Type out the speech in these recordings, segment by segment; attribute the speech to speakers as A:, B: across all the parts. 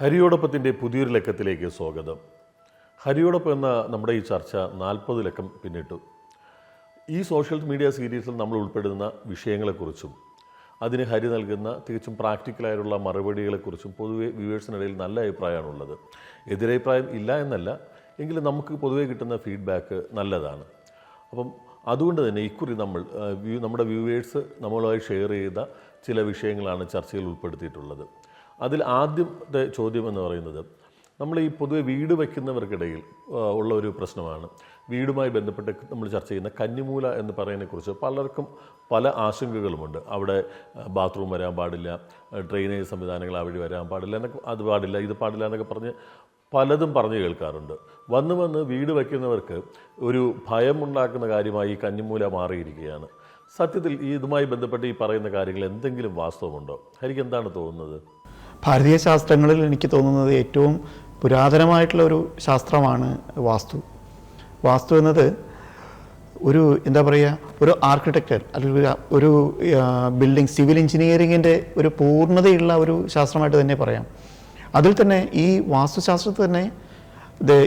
A: ഹരിയോടൊപ്പത്തിന്റെ പുതിയൊരു ലക്കത്തിലേക്ക് സ്വാഗതം. ഹരിയോടൊപ്പം എന്ന നമ്മുടെ ഈ ചർച്ച നാൽപ്പത് ലക്കം പിന്നിട്ടു. ഈ സോഷ്യൽ മീഡിയ സീരീസിൽ നമ്മൾ ഉൾപ്പെടുന്ന വിഷയങ്ങളെക്കുറിച്ചും അതിന് ഹരി നൽകുന്ന തികച്ചും പ്രാക്ടിക്കലായിട്ടുള്ള മറുപടികളെക്കുറിച്ചും പൊതുവെ വ്യൂവേഴ്സിനിടയിൽ നല്ല അഭിപ്രായമാണുള്ളത്. എതിരഭിപ്രായം ഇല്ല എന്നല്ല എങ്കിലും നമുക്ക് പൊതുവെ കിട്ടുന്ന ഫീഡ്ബാക്ക് നല്ലതാണ്. അപ്പം അതുകൊണ്ട് തന്നെ ഇക്കുറി നമ്മൾ നമ്മുടെ വ്യൂവേഴ്സ് നമ്മളുമായി ഷെയർ ചെയ്ത ചില വിഷയങ്ങളാണ് ചർച്ചയിൽ ഉൾപ്പെടുത്തിയിട്ടുള്ളത്. അതിൽ ആദ്യത്തെ ചോദ്യം എന്ന് പറയുന്നത് നമ്മൾ ഈ പൊതുവെ വീട് വയ്ക്കുന്നവർക്കിടയിൽ ഉള്ള ഒരു പ്രശ്നമാണ്. വീടുമായി ബന്ധപ്പെട്ട് നമ്മൾ ചർച്ച ചെയ്യുന്ന കന്നിമൂല എന്ന് പറയുന്നതിനെക്കുറിച്ച് പലർക്കും പല ആശങ്കകളുമുണ്ട്. അവിടെ ബാത്റൂം വരാൻ പാടില്ല ഡ്രെയിനേജ് സംവിധാനങ്ങൾ അവിടെ വരാൻ പാടില്ല എന്നൊക്കെ അത് പാടില്ല ഇത് പാടില്ല എന്നൊക്കെ പറഞ്ഞ് പലതും പറഞ്ഞു കേൾക്കാറുണ്ട്. വന്ന് വന്ന് വീട് വയ്ക്കുന്നവർക്ക് ഒരു ഭയമുണ്ടാക്കുന്ന കാര്യമായി ഈ കന്നിമൂല മാറിയിരിക്കുകയാണ്. സത്യത്തിൽ ഈ ഇതുമായി ബന്ധപ്പെട്ട് ഈ പറയുന്ന കാര്യങ്ങൾ എന്തെങ്കിലും വാസ്തവമുണ്ടോ? ഹരിക്ക് എന്താണ് തോന്നുന്നത്?
B: ഭാരതീയ ശാസ്ത്രങ്ങളിൽ എനിക്ക് തോന്നുന്നത് ഏറ്റവും പുരാതനമായിട്ടുള്ള ഒരു ശാസ്ത്രമാണ് വാസ്തു. വാസ്തു എന്നത് ഒരു എന്താ പറയുക ഒരു ആർക്കിടെക്ചർ അല്ലെങ്കിൽ ഒരു- ബിൽഡിംഗ് സിവിൽ എഞ്ചിനീയറിങ്ങിന്റെ ഒരു പൂർണതയുള്ള ഒരു ശാസ്ത്രമായിട്ട് തന്നെ പറയാം. അതിൽ തന്നെ ഈ വാസ്തുശാസ്ത്രത്തിൽ തന്നെ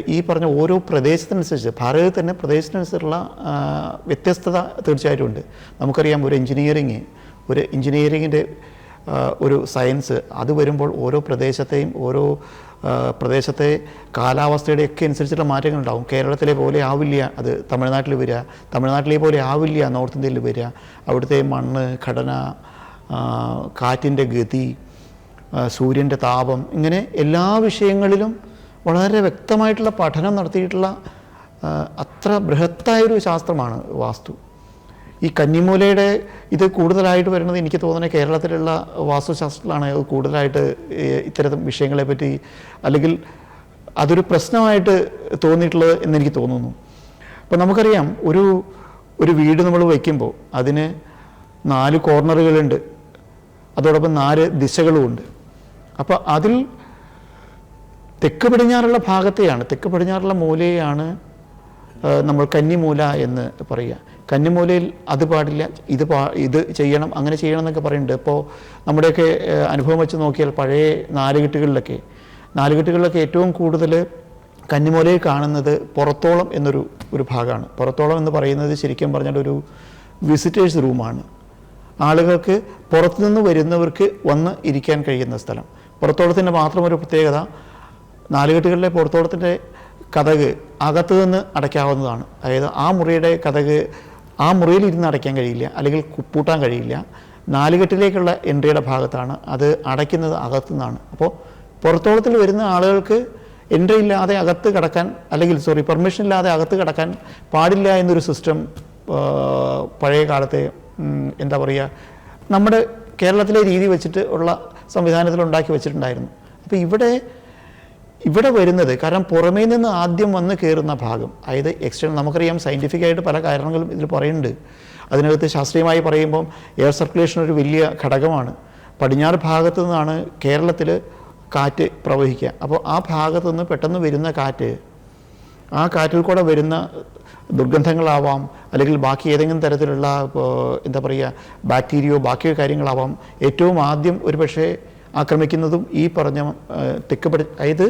B: ഈ പറഞ്ഞ ഓരോ പ്രദേശത്തിനനുസരിച്ച് ഭാരതത്തിൽ തന്നെ പ്രദേശത്തിനനുസരിച്ചുള്ള വ്യത്യസ്തത തീർച്ചയായിട്ടും ഉണ്ട്. നമുക്കറിയാം ഒരു എഞ്ചിനീയറിങ് ഒരു എഞ്ചിനീയറിങ്ങിന്റെ ഒരു സയൻസ്. അത് വരുമ്പോൾ ഓരോ പ്രദേശത്തെയും ഓരോ പ്രദേശത്തെ കാലാവസ്ഥയുടെ ഒക്കെ അനുസരിച്ചുള്ള മാറ്റങ്ങൾ ഉണ്ടാവും കേരളത്തിലെ പോലെ ആവില്ല അത് തമിഴ്നാട്ടിൽ വരിക. തമിഴ്നാട്ടിലെ പോലെ ആവില്ല നോർത്ത് ഇന്ത്യയിൽ വരിക. അവിടുത്തെ മണ്ണ് ഘടന കാറ്റിന്റെ ഗതി സൂര്യന്റെ താപം ഇങ്ങനെ എല്ലാ വിഷയങ്ങളിലും വളരെ വ്യക്തമായിട്ടുള്ള പഠനം നടത്തിയിട്ടുള്ള അത്ര ബൃഹത്തായൊരു ശാസ്ത്രമാണ് വാസ്തു. ഈ കന്നിമൂലയുടെ ഇത് കൂടുതലായിട്ട് വരുന്നത് എനിക്ക് തോന്നുന്നത് കേരളത്തിലുള്ള വാസ്തുശാസ്ത്രത്തിലാണ് കൂടുതലായിട്ട് ഇത്തരം വിഷയങ്ങളെ പറ്റി അല്ലെങ്കിൽ അതൊരു പ്രശ്നമായിട്ട് തോന്നിയിട്ടുള്ളത് എന്നെനിക്ക് തോന്നുന്നു. അപ്പോൾ നമുക്കറിയാം ഒരു ഒരു വീട് നമ്മൾ വയ്ക്കുമ്പോൾ അതിന് നാല് കോർണറുകളുണ്ട്. അതോടൊപ്പം നാല് ദിശകളുമുണ്ട്. അപ്പോൾ അതിൽ തെക്ക് പടിഞ്ഞാറുള്ള ഭാഗത്തെയാണ് തെക്ക് പടിഞ്ഞാറുള്ള മൂലയെയാണ് നമ്മൾ കന്നിമൂല എന്ന് പറയുക. കന്നിമൂലയിൽ അത് പാടില്ല ഇത് പാ ഇത് ചെയ്യണം അങ്ങനെ ചെയ്യണം എന്നൊക്കെ പറയുന്നുണ്ട്. ഇപ്പോൾ നമ്മുടെയൊക്കെ അനുഭവം വെച്ച് നോക്കിയാൽ പഴയ നാലുകെട്ടുകളിലൊക്കെ നാലുകെട്ടുകളിലൊക്കെ ഏറ്റവും കൂടുതൽ കന്നിമൂലയിൽ കാണുന്നത് പുറത്തോളം എന്നൊരു ഒരു ഭാഗമാണ്. പുറത്തോളം എന്ന് പറയുന്നത് ശരിക്കും പറഞ്ഞാൽ ഒരു വിസിറ്റേഴ്സ് റൂമാണ് ആളുകൾക്ക് പുറത്തുനിന്ന് വരുന്നവർക്ക് വന്ന് ഇരിക്കാൻ കഴിയുന്ന സ്ഥലം. പുറത്തോളത്തിന്റെ മാത്രം ഒരു പ്രത്യേകത നാലുകെട്ടുകളിലെ പുറത്തോളത്തിന്റെ കഥക് അകത്തു നിന്ന് അടയ്ക്കാവുന്നതാണ്. അതായത് ആ മുറിയുടെ കഥക് ആ മുറിയിൽ ഇരുന്ന് അടയ്ക്കാൻ കഴിയില്ല അല്ലെങ്കിൽ കുപ്പൂട്ടാൻ പൂട്ടാൻ കഴിയില്ല. നാലുകെട്ടിലേക്കുള്ള എൻട്രിയുടെ ഭാഗത്താണ് അത് അടയ്ക്കുന്നത് അകത്തു നിന്നാണ് അപ്പോൾ പുറത്തോളത്തിൽ വരുന്ന ആളുകൾക്ക് എൻട്രി ഇല്ലാതെ അകത്ത് കിടക്കാൻ അല്ലെങ്കിൽ സോറി പെർമിഷൻ ഇല്ലാതെ അകത്ത് കിടക്കാൻ പാടില്ല എന്നൊരു സിസ്റ്റം പഴയ കാലത്തെ എന്താ പറയുക നമ്മുടെ കേരളത്തിലെ രീതി വെച്ചിട്ട് ഉള്ള സംവിധാനത്തിൽ ഉണ്ടാക്കി വെച്ചിട്ടുണ്ടായിരുന്നു. അപ്പോൾ ഇവിടെ ഇവിടെ വരുന്നത് കാരണം പുറമേ നിന്ന് ആദ്യം വന്ന് കയറുന്ന ഭാഗം അതായത് എക്സ്റ്റേണൽ നമുക്കറിയാം സയന്റിഫിക്കായിട്ട് പല കാരണങ്ങളും ഇതിൽ പറയുന്നുണ്ട്. അതിനകത്ത് ശാസ്ത്രീയമായി പറയുമ്പം എയർ സർക്കുലേഷൻ ഒരു വലിയ ഘടകമാണ്. പടിഞ്ഞാറ് ഭാഗത്തു നിന്നാണ് കേരളത്തിൽ കാറ്റ് പ്രവഹിക്കുക. അപ്പോൾ ആ ഭാഗത്തു നിന്ന് പെട്ടെന്ന് വരുന്ന കാറ്റ് ആ കാറ്റിൽ കൂടെ വരുന്ന ദുർഗന്ധങ്ങളാവാം അല്ലെങ്കിൽ ബാക്കി ഏതെങ്കിലും തരത്തിലുള്ള എന്താ പറയുക ബാക്ടീരിയോ ബാക്കിയോ കാര്യങ്ങളാവാം. ഏറ്റവും ആദ്യം ഒരു പക്ഷേ ആക്രമിക്കുന്നതും ഈ പറഞ്ഞ തെക്ക് പടി അതായത്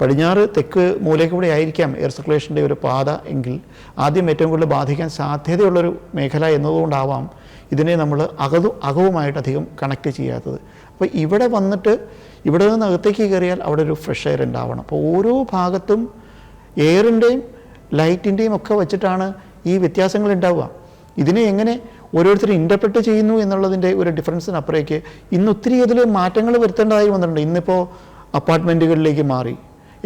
B: പടിഞ്ഞാറ് തെക്ക് മൂലയ്ക്കൂടെ ആയിരിക്കാം എയർ സർക്കുലേഷന്റെ ഒരു പാത എങ്കിൽ ആദ്യം ഏറ്റവും കൂടുതൽ ബാധിക്കാൻ സാധ്യതയുള്ളൊരു മേഖല എന്നതുകൊണ്ടാവാം ഇതിനെ നമ്മൾ അകതു അകവുമായിട്ട് അധികം കണക്ട് ചെയ്യാത്തത്. അപ്പോൾ ഇവിടെ വന്നിട്ട് ഇവിടെ നിന്ന് അകത്തേക്ക് കയറിയാൽ അവിടെ ഒരു ഫ്രഷ് എയർ ഉണ്ടാവണം. അപ്പോൾ ഓരോ ഭാഗത്തും എയറിന്റെയും ലൈറ്റിന്റെയും ഒക്കെ വെച്ചിട്ടാണ് ഈ വ്യത്യാസങ്ങൾ ഉണ്ടാവുക. ഇതിനെ എങ്ങനെ ഓരോരുത്തർ ഇന്റർപ്രറ്റ് ചെയ്യുന്നു എന്നുള്ളതിന്റെ ഒരു ഡിഫറൻസിനപ്പുറേക്ക് ഇന്ന് ഒത്തിരി ഇതിൽ മാറ്റങ്ങൾ വരുത്തേണ്ടതായി വന്നിട്ടുണ്ട്. ഇന്നിപ്പോൾ അപ്പാർട്ട്മെന്റുകളിലേക്ക് മാറി.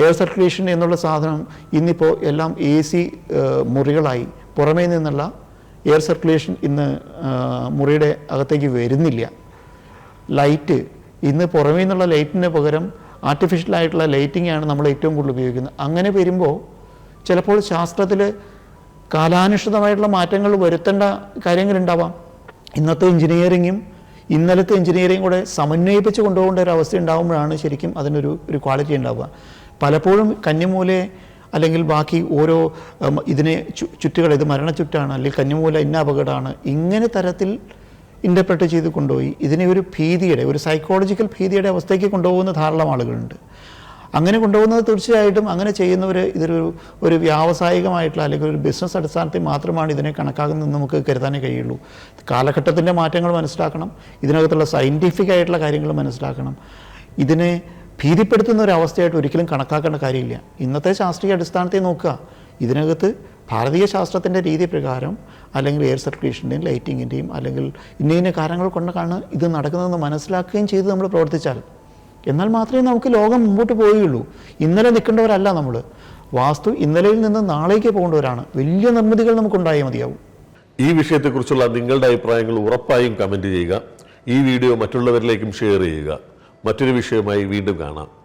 B: എയർ സർക്കുലേഷൻ എന്നുള്ള സാധനം ഇന്നിപ്പോൾ എല്ലാം എ സി മുറികളായി. പുറമേ നിന്നുള്ള എയർ സർക്കുലേഷൻ ഇന്ന് മുറിയുടെ അകത്തേക്ക് വരുന്നില്ല. ലൈറ്റ് ഇന്ന് പുറമേ നിന്നുള്ള ലൈറ്റിന് പകരം ആർട്ടിഫിഷ്യൽ ആയിട്ടുള്ള ലൈറ്റിംഗ് ആണ് നമ്മൾ ഏറ്റവും കൂടുതൽ ഉപയോഗിക്കുന്നത്. അങ്ങനെ വരുമ്പോൾ ചിലപ്പോൾ ശാസ്ത്രത്തിൽ കാലാനുഷ്ഠിതമായിട്ടുള്ള മാറ്റങ്ങൾ വരുത്തേണ്ട കാര്യങ്ങളുണ്ടാവാം. ഇന്നത്തെ എഞ്ചിനീയറിങ്ങും ഇന്നലത്തെ എഞ്ചിനീയറിംഗ് കൂടെ സമന്വയിപ്പിച്ച് കൊണ്ടുപോകേണ്ട ഒരു അവസ്ഥ ഉണ്ടാകുമ്പോഴാണ് ശരിക്കും അതിനൊരു ഒരു ക്വാളിറ്റി ഉണ്ടാവുക. പലപ്പോഴും കന്നിമൂലെ അല്ലെങ്കിൽ ബാക്കി ഓരോ ഇതിനെ ചുറ്റുകൾ ഇത് മരണച്ചുറ്റാണ് അല്ലെങ്കിൽ കന്നിമൂല ഇന്ന അപകടമാണ് ഇങ്ങനെ തരത്തിൽ ഇന്റർപ്രറ്റ് ചെയ്ത് കൊണ്ടുപോയി. ഇതിനെ ഒരു ഭീതിയുടെ ഒരു സൈക്കോളജിക്കൽ ഭീതിയുടെ അവസ്ഥയ്ക്ക് കൊണ്ടുപോകുന്ന ധാരാളം ആളുകളുണ്ട്. അങ്ങനെ കൊണ്ടുപോകുന്നത് തീർച്ചയായിട്ടും അങ്ങനെ ചെയ്യുന്നവർ ഇതൊരു ഒരു വ്യാവസായികമായിട്ടുള്ള അല്ലെങ്കിൽ ഒരു ബിസിനസ് അടിസ്ഥാനത്തിൽ മാത്രമാണ് ഇതിനെ കണക്കാക്കുന്നത് നമുക്ക് കരുതാനേ കഴിയുള്ളൂ. കാലഘട്ടത്തിന്റെ മാറ്റങ്ങൾ മനസ്സിലാക്കണം ഇതിനകത്തുള്ള സയന്റിഫിക് ആയിട്ടുള്ള കാര്യങ്ങൾ മനസ്സിലാക്കണം. ഇതിനെ ഭീതിപ്പെടുത്തുന്ന ഒരു അവസ്ഥയായിട്ട് ഒരിക്കലും കണക്കാക്കേണ്ട കാര്യമില്ല. ഇന്നത്തെ ശാസ്ത്രീയ അടിസ്ഥാനത്തെ നോക്കുക. ഇതിനകത്ത് ഭാരതീയ ശാസ്ത്രത്തിന്റെ രീതി പ്രകാരം അല്ലെങ്കിൽ എയർ സർക്കുലേഷന്റെയും ലൈറ്റിങ്ങിന്റെയും അല്ലെങ്കിൽ ഇന്ന ഇന്ന കാര്യങ്ങൾ കൊണ്ടാണ് ഇത് നടക്കുന്നതെന്ന് മനസ്സിലാക്കുകയും ചെയ്ത് നമ്മൾ പ്രവർത്തിച്ചാൽ എന്നാൽ മാത്രമേ നമുക്ക് ലോകം മുമ്പോട്ട് പോവുകയുള്ളൂ ഇന്നലെ നിൽക്കേണ്ടവരല്ല നമ്മൾ. വാസ്തു ഇന്നലെയിൽ നിന്ന് നാളേക്ക് പോകേണ്ടവരാണ്. വലിയ നിർമ്മിതികൾ നമുക്കുണ്ടായേ മതിയാവും.
A: ഈ വിഷയത്തെക്കുറിച്ചുള്ള നിങ്ങളുടെ അഭിപ്രായങ്ങൾ ഉറപ്പായും കമന്റ് ചെയ്യുക. ഈ വീഡിയോ മറ്റുള്ളവരിലേക്കും ഷെയർ ചെയ്യുക. മറ്റൊരു വിഷയമായി വീണ്ടും കാണാം.